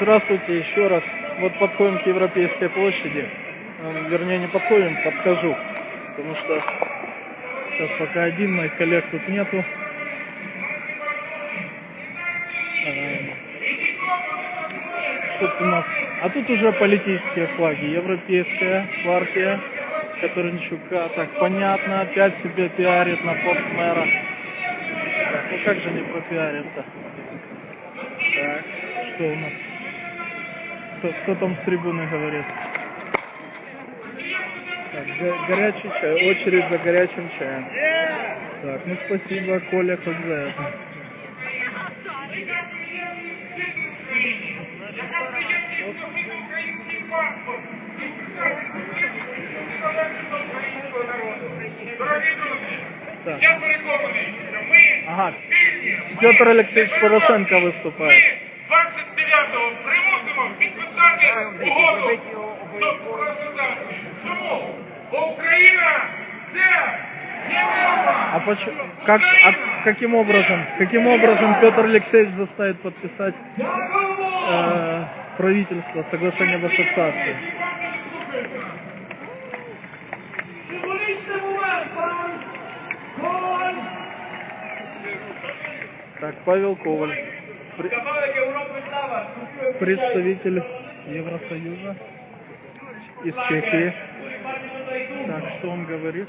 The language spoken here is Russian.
Здравствуйте еще раз. Вот подходим к Европейской площади. Э, Вернее, не подходим, подхожу. Потому что сейчас пока один, моих коллег тут нету. Э, Что у нас? А тут уже политические флаги. Европейская партия Катеринчука. Так, понятно, опять себе пиарит на пост мэра. Ну как же не пропиариться? Так, что у нас? Кто, кто там с трибуны говорит? Так, го- горячий чай, очередь за горячим чаем. Так, ну спасибо, Коля, хоть за это. Дорогі друзі, Так. я переконаний, що ми Ага, вільні, Петр Олексійович Порошенко виступає. ми 29-го примусимо підписати угоду до презентації. Чому? Бо Україна це Європа! А почему, как, а каким образом, каким образом Петр Алексеевич заставит подписать э, правительство соглашение об ассоциации? Символічний момент, пан Коваль! Так, Павел Коваль, пр- Кабалик Європи слава! представитель Евросоюза из Чехии. Так что он говорит?